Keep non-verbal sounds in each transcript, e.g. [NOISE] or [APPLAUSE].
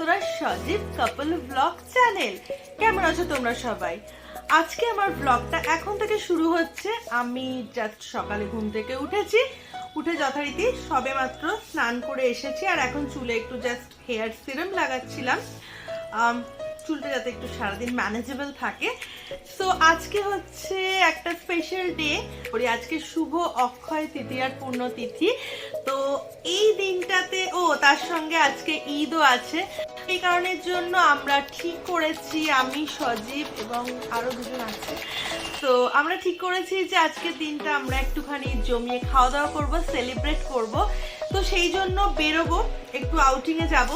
সজীব কাপল blog channel কেমন আছো তোমরা সবাই? আজকে আমার ব্লগটা এখন থেকে শুরু হচ্ছে। আমি জাস্ট সকালে ঘুম থেকে উঠেছি। উঠে যথারীতি সবে মাত্র স্নান করে এসেছি। আর এখন চুলে একটু জাস্ট হেয়ার সিরাম লাগাচ্ছিলাম। চুলটা যাতে একটু সারাদিন ম্যানেজেবল থাকে। সো আজকে হচ্ছে একটা স্পেশাল ডে করি আজকে শুভ অক্ষয় তৃতীয়ার তিথি তো এই দিনটাতে, ও, তার সঙ্গে আজকে ঈদও আছে। এই কারণের জন্য আমরা ঠিক করেছি, আমি, সজীব এবং আরও দুজন আছে। তো আমরা ঠিক করেছি যে আজকের দিনটা আমরা একটুখানি জমিয়ে খাওয়া দাওয়া করব সেলিব্রেট করব। তো সেই জন্য বেরোবো, একটু আউটিংয়ে যাব।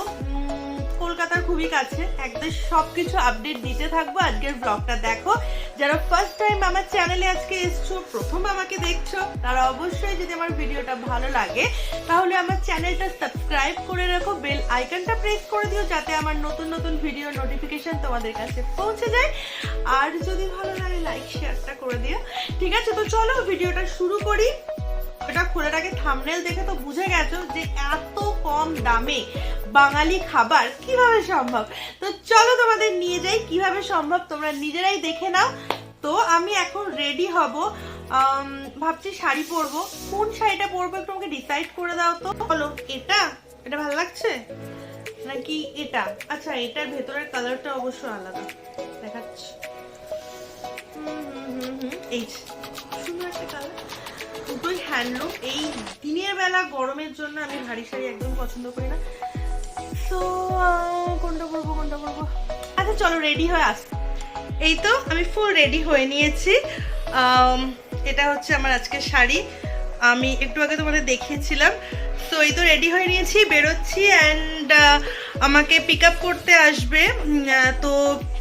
কলকাতার খুবই কাছে। একদম সব কিছু আপডেট দিতে থাকব। আজকের ব্লগটা দেখো। যারা ফার্স্ট টাইম আমার চ্যানেলে আজকে এসছো, প্রথম আমাকে দেখছ, তারা অবশ্যই যদি আমার ভিডিওটা ভালো লাগে, তাহলে আমার চ্যানেলটা সাবস্ক্রাইব করে রাখো। বেল আইকনটা প্রেস করে দিও, যাতে আমার নতুন নতুন ভিডিও নোটিফিকেশন তোমাদের কাছে পৌঁছে যায়। আর যদি ভালো লাগে লাইক শেয়ারটা করে দিও। ঠিক আছে, তো চলো ভিডিওটা শুরু করি। এটা খোলাটাকে থামনেল দেখে তো বুঝে গেছো যে এত কম দামে বাঙালি খাবার কীভাবে সম্ভব? তো চলো তোমাদের নিয়ে যাই কীভাবে সম্ভব তোমরা নিজেরাই দেখে নাও। তো আমি এখন রেডি হব। ভাবছি শাড়ি পরবো। কোন শাড়িটা পরবো একটু আমাকে ডিসাইড করে দাও তো। বলো এটা? এটা ভালো লাগছে? নাকি এটা? আচ্ছা এটার ভেতরের কালারটা অবশ্য আলাদা। দেখাচ্ছি। হুম, হুম, হুম, হুম, এই সুন্দর একটা কালার দুটোই হ্যান্ডলুম এই দিনের বেলা গরমের জন্য আমি ভারী শাড়ি একদম পছন্দ করি না। তো কোনটা পরবো কোনটা পরবো? আচ্ছা চলো রেডি হয়ে আস। এই তো, আমি ফুল রেডি হয়ে নিয়েছি। এটা হচ্ছে আমার আজকে শাড়ি। আমি একটু আগে তোমাদের দেখিয়েছিলাম। তো এই তো রেডি হয়ে নিয়েছি, বেরোচ্ছি অ্যান্ড আমাকে পিক আপ করতে আসবে। তো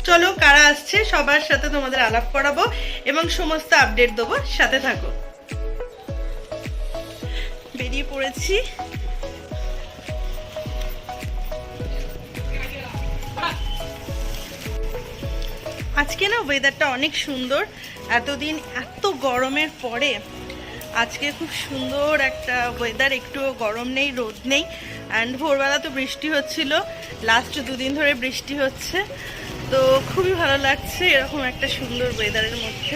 চলো, কারা আসছে, সবার সাথে তোমাদের আলাপ করাবো এবং সমস্ত আপডেট দেবো। সাথে থাকো। বেরিয়ে পড়েছি। আজকে না ওয়েদারটা অনেক সুন্দর। এতদিন এত গরমের পরে আজকে খুব সুন্দর একটা ওয়েদার একটু গরম নেই, রোদ নেই। অ্যান্ড ভোরবেলা তো বৃষ্টি হচ্ছিল। লাস্ট দুদিন ধরে বৃষ্টি হচ্ছে। তো খুবই ভালো লাগছে এরকম একটা সুন্দর ওয়েদারের মধ্যে।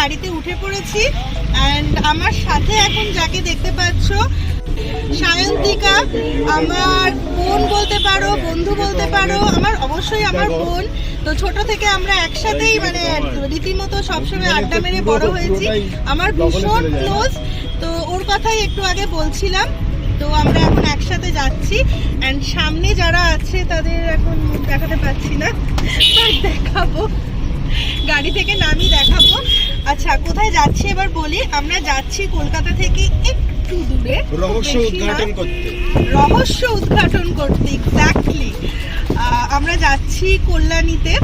গাড়িতে উঠে পড়েছি অ্যান্ড আমার সাথে এখন যাকে দেখতে পাচ্ছ, সায়ন্তিকা, আমার বোন বলতে পারো, বন্ধু বলতে পারো, আমার অবশ্যই আমার বোন। তো ছোট থেকে আমরা একসাথেই মানে রীতিমতো সবসময় আড্ডা মেরে বড় হয়েছি। আমার ভীষণ ক্লোজ তো ওর কথাই একটু আগে বলছিলাম। তো আমরা এখন একসাথে যাচ্ছি। অ্যান্ড সামনে যারা আছে, তাদের এখন দেখাতে পাচ্ছি না। [LAUGHS] দেখাবো। গাড়ি থেকে নামি দেখাবো। আচ্ছা কোথায় যাচ্ছি এবার বলি? আমরা যাচ্ছি কলকাতা থেকে একটু দূরে। রহস্য উদ্ঘাটন করতে। রহস্য উদ্ঘাটন করতে এক্স্যাক্টলি আমরা যাচ্ছি কল্যাণীতে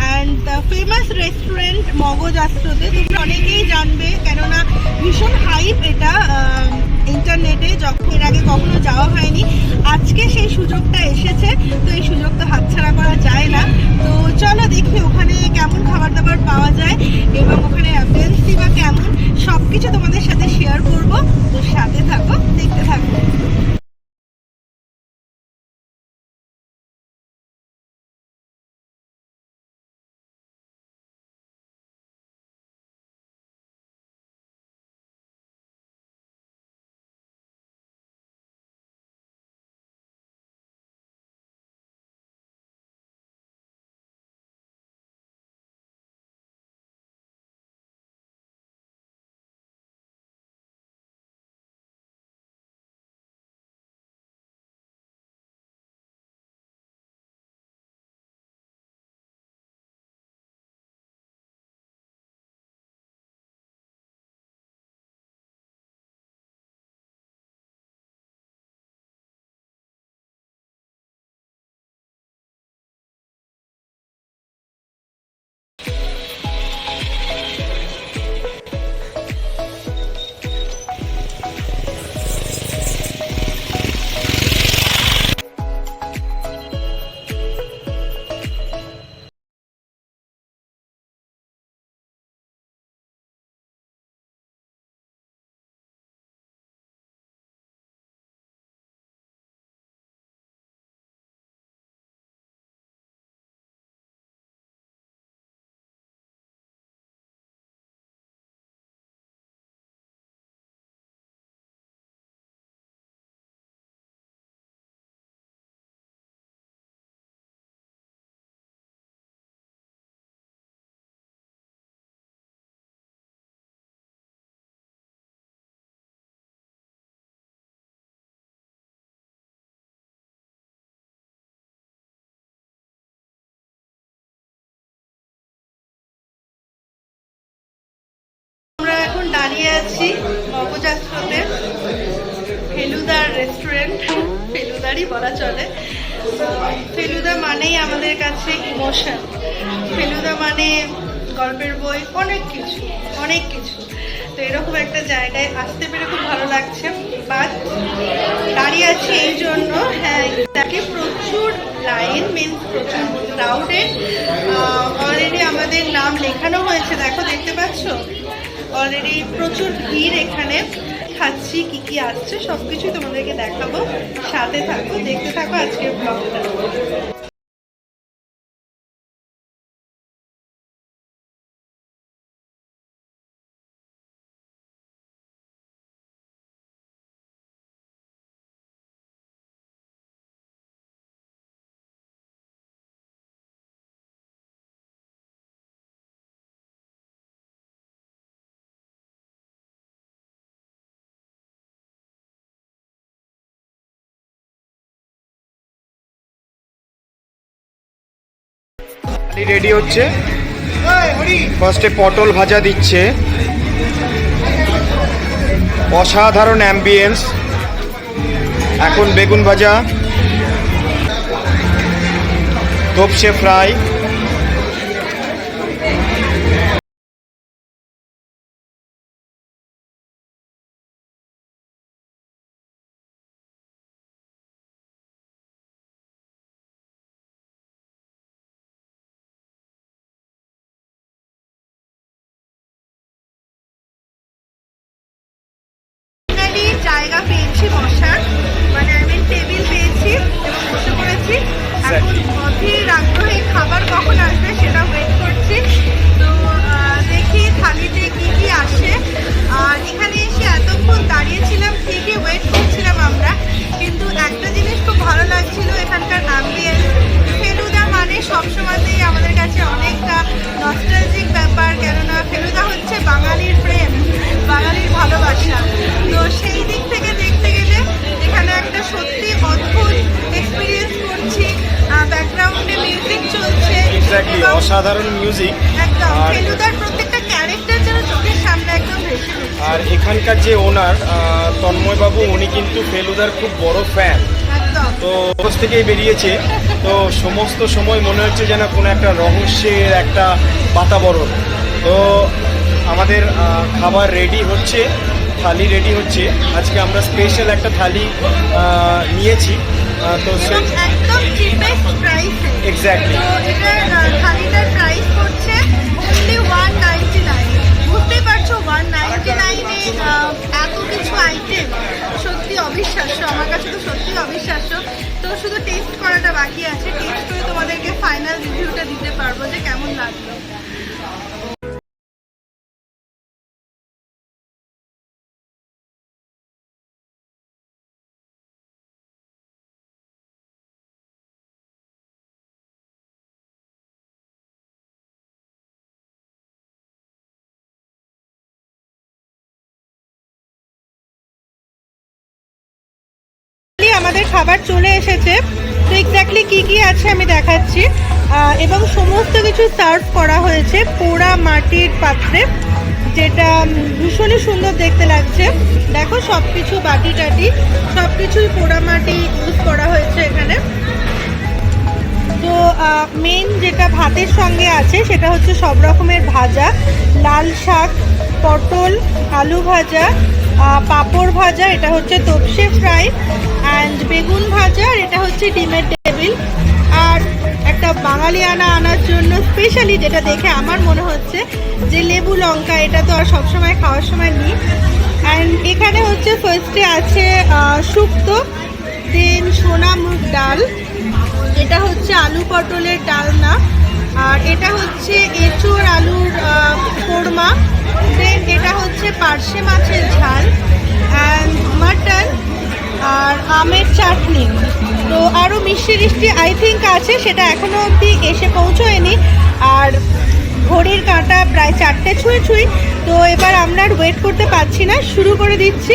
অ্যান্ড ফেমাস রেস্টুরেন্ট মগজ আস্ত্রতে তোমরা অনেকেই জানবে কেননা ভীষণ হাইপ এটা ইন্টারনেটে যখন এর আগে কখনো যাওয়া হয়নি, আজকে সেই সুযোগটা এসেছে, তো এই সুযোগ তো হাতছাড়া করা যায় না। তো চলো দেখি ওখানে কেমন খাবার দাবার পাওয়া যায় এবং ওখানে অ্যাম্বিয়েন্সই বা কেমন। সব কিছু তোমাদের সাথে শেয়ার করব, তো সাথে থাকো, দেখতে থাকো। নবযাত্রাতে ফেলুদার রেস্টুরেন্ট ফেলুদারই বলা চলে। ফেলুদা মানেই আমাদের কাছে ইমোশন ফেলুদা মানে গল্পের বই, অনেক কিছু অনেক কিছু। তো এরকম একটা জায়গায় আসতে পেরে খুব ভালো লাগছে। বাট দাঁড়িয়ে আছি এই জন্য হ্যাঁ তাকে প্রচুর লাইন মিনস প্রচুর ক্রাউডেড অলরেডি আমাদের নাম লেখানো হয়েছে, দেখো, দেখতে পাচ্ছ? অলরেডি প্রচুর ভিড় এখানে। খাচ্ছি, কি কি আসছে, সবকিছুই তোমাদেরকে দেখাবো। সাথে থাকো, দেখতে থাকো আজকের ব্লগটা রেডি হচ্ছে। ফার্স্টে পটল ভাজা দিচ্ছে। অসাধারণ অ্যাম্বিয়েন্স এখন বেগুন ভাজা। তোপসে ফ্রাই জায়গা পেয়েছি বসার। মানে আমি টেবিল পেয়েছি এবং বসে পড়েছি। এখন. অধীর আগ্রহে খাবার কখন আসবে সেটা ওয়েট করছি। তো দেখি থালিতে কি কি আসে। আর এখানে এসে এতক্ষণ দাঁড়িয়েছিলাম ঠিকই ওয়েট করছিলাম আমরা। কিন্তু একটা জিনিস খুব ভালো লাগছিল অসাধারণ মিউজিক আর- আর এখানকার যে ওনার তন্ময়বাবু উনি কিন্তু ফেলুদার খুব বড় ফ্যান তো অফিস থেকেই বেরিয়েছে। তো সমস্ত সময় মনে হচ্ছে যেন কোনো একটা রহস্যের একটা বাতাবরণ। তো আমাদের খাবার রেডি হচ্ছে থালি রেডি হচ্ছে। আজকে আমরা স্পেশাল একটা থালি নিয়েছি। তো একদম চিপেস্ট প্রাইসে এক্স্যাক্টলি তো আহ, থালিটার প্রাইস হচ্ছে অনলি ওয়ান নাইনটি নাইন বুঝতেই পারছ ওয়ান নাইনটি নাইনে এত কিছু আইটেম সত্যি অবিশ্বাস্য আমার কাছে তো সত্যি অবিশ্বাস্য। তো শুধু টেস্ট করাটা বাকি আছে। টেস্ট করে তোমাদেরকে ফাইনাল রিভিউটা দিতে পারব যে কেমন লাগল। খাবার চলে এসেছে। তো এক্স্যাক্টলি কী কী আছে আমি দেখাচ্ছি। এবং সমস্ত কিছু সার্ভ করা হয়েছে পোড়া মাটির পাত্রে, যেটা ভীষণই সুন্দর দেখতে লাগছে। দেখো সব কিছু বাটি টাটি সব কিছুই পোড়া মাটি ইউজ করা হয়েছে এখানে। তো মেন যেটা ভাতের সঙ্গে আছে, সেটা হচ্ছে সব রকমের ভাজা। লাল শাক, পটল, আলু ভাজা পাঁপড় ভাজা, এটা হচ্ছে তপসে ফ্রাই অ্যান্ড বেগুন ভাজা, আর এটা হচ্ছে ডিমের টেবিল। আর একটা বাঙালিয়ানা আনার জন্য স্পেশালি যেটা দেখে আমার মনে হচ্ছে যে লেবু লঙ্কা, এটা তো আর সবসময় খাওয়ার সময় নিই। অ্যান্ড এখানে হচ্ছে ফার্স্টে আছে শুক্তো দেন সোনা মুগ ডাল। এটা হচ্ছে আলু পটলের ডালনা। আর এটা হচ্ছে এঁচোড় আলুর কোরমা। দেন এটা হচ্ছে পার্শে মাছের ঝাল। অ্যান্ড মাটন আর আমের চাটনি। তো আরও মিষ্টি টিষ্টি আই থিঙ্ক আছে, সেটা এখনও অবধি এসে পৌঁছয়নি। আর ঘড়ির কাঁটা প্রায় চারটে ছুঁয়ে ছুঁই। তো এবার আমরা ওয়েট করতে পারছি না, শুরু করে দিচ্ছি।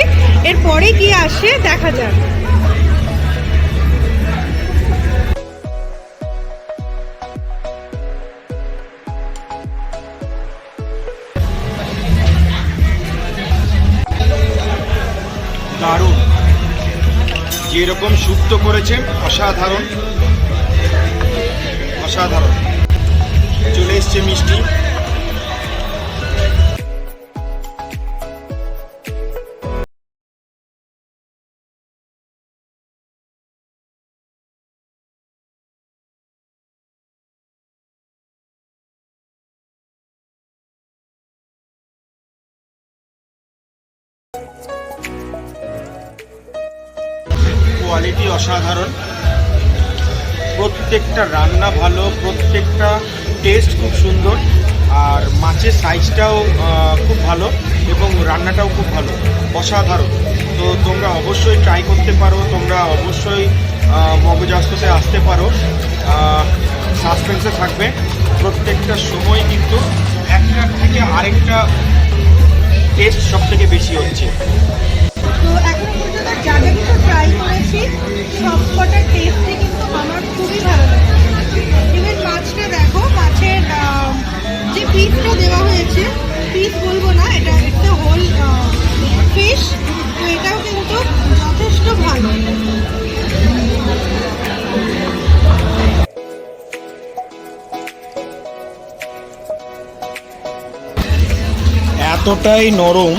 এরপরে গিয়ে আসে দেখা যাক। এইরকম শুক্তো করেছেন অসাধারণ। অসাধারণ। চলে এসছে মিষ্টি। কোয়ালিটি অসাধারণ। প্রত্যেকটা রান্না ভালো, প্রত্যেকটা টেস্ট খুব সুন্দর, আর মাছের সাইজটাও খুব ভালো এবং রান্নাটাও খুব ভালো, অসাধারণ। তো তোমরা অবশ্যই ট্রাই করতে পারো, তোমরা অবশ্যই মগজাস্ততে আসতে পারো সাসপেন্সে থাকবে। প্রত্যেকটা সময় কিন্তু একটা থেকে আরেকটা টেস্ট সব থেকে বেশি হচ্ছে। তো এখনও পর্যন্ত যা যা কিছু ট্রাই করেছি। সব কটার টেস্টে কিন্তু আমার খুবই ভালো লেগেছে। ইভেন মাছটা দেখো, মাছের যে পিসটা দেওয়া হয়েছে পিস বলব না, এটা একটা হোল ফিশ তো এটাও কিন্তু যথেষ্ট ভালো। এতটাই নরম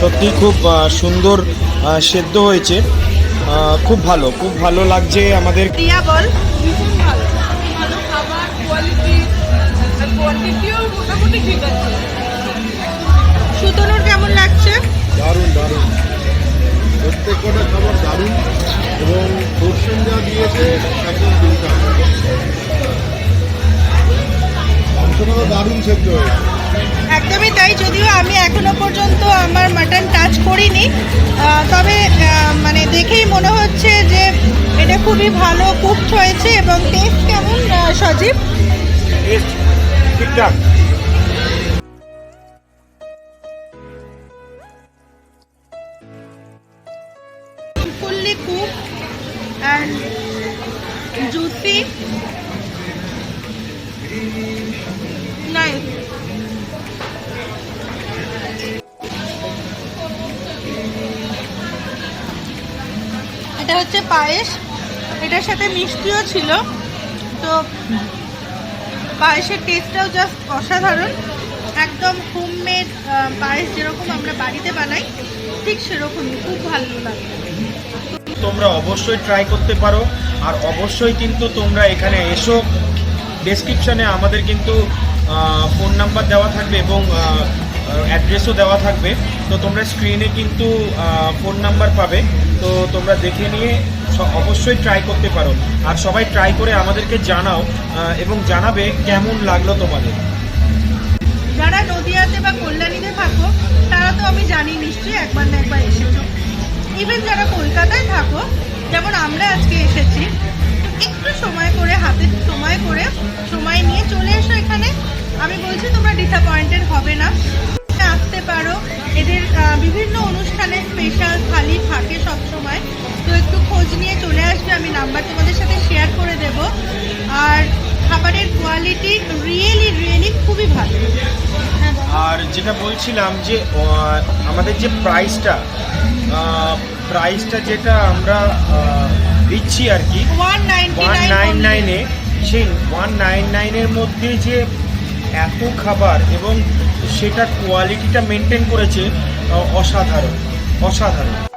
সত্যি খুব সুন্দর সেদ্ধ হয়েছে। খুব ভালো খুব ভালো লাগছে আমাদের। বল। সুতনুর কেমন লাগছে? দারুণ দারুণ। প্রত্যেক কটা খাবার দারুণ এবং পোর্শন যা দিয়েছে একদম দুর্দান্ত। দারুণ সেদ্ধ হয়েছে। একদমই তাই, যদিও আমি এখনও পর্যন্ত আমার মাটন টাচ করিনি। তবে মানে দেখেই মনে হচ্ছে যে এটা খুবই ভালো কুকড হয়েছে এবং টেস্ট কেমন সজীব? ঠিকঠাক। পায়েস, এটার সাথে মিষ্টিও ছিল। তো পায়েসের টেস্টটাও জাস্ট অসাধারণ। একদম হোমমেড পায়েস যেরকম আমরা বাড়িতে বানাই, ঠিক সেরকমই। খুব ভালো লাগে। তোমরা অবশ্যই ট্রাই করতে পারো, আর অবশ্যই কিন্তু তোমরা এখানে এসো। ডেসক্রিপশানে আমাদের কিন্তু ফোন নাম্বার দেওয়া থাকবে এবং অ্যাড্রেসও দেওয়া থাকবে। তো তোমরা স্ক্রিনে কিন্তু ফোন নাম্বার পাবে। তো তোমরা দেখে নিয়ে অবশ্যই ট্রাই করতে পারো। আর সবাই ট্রাই করে আমাদেরকে জানাও এবং জানাবে কেমন লাগল তোমাদের। যারা নদিয়াতে বা কল্যাণীতে থাকো, তারা তো আমি জানি, নিশ্চয়ই একবার না একবার এসেছ। ইভেন যারা কলকাতায় থাকো, যেমন আমরা আজকে এসেছি, একটু সময় করে হাতে, সময় করে, সময় নিয়ে চলে এসো এখানে। আমি বলছি তোমরা ডিসঅ্যাপয়েন্টেড হবে না। আসতে পারো। এদের বিভিন্ন অনুষ্ঠানে স্পেশাল থালি থাকে সবসময়। তো একটু খোঁজ নিয়ে চলে আসবে আমি নাম্বার তোমাদের সাথে শেয়ার করে দেব। আর খাবারের কোয়ালিটি রিয়েলি রিয়েলি খুবই ভালো। আর যেটা বলছিলাম যে আমাদের যে প্রাইসটা প্রাইসটা যেটা আমরা দিচ্ছি আর কি 199 ওয়ান নাইন only। নাইনে সেই ওয়ান নাইন নাইনের মধ্যে যে এত খাবার এবং সেটা কোয়ালিটিটা মেনটেন করেছে অসাধারণ অসাধারণ।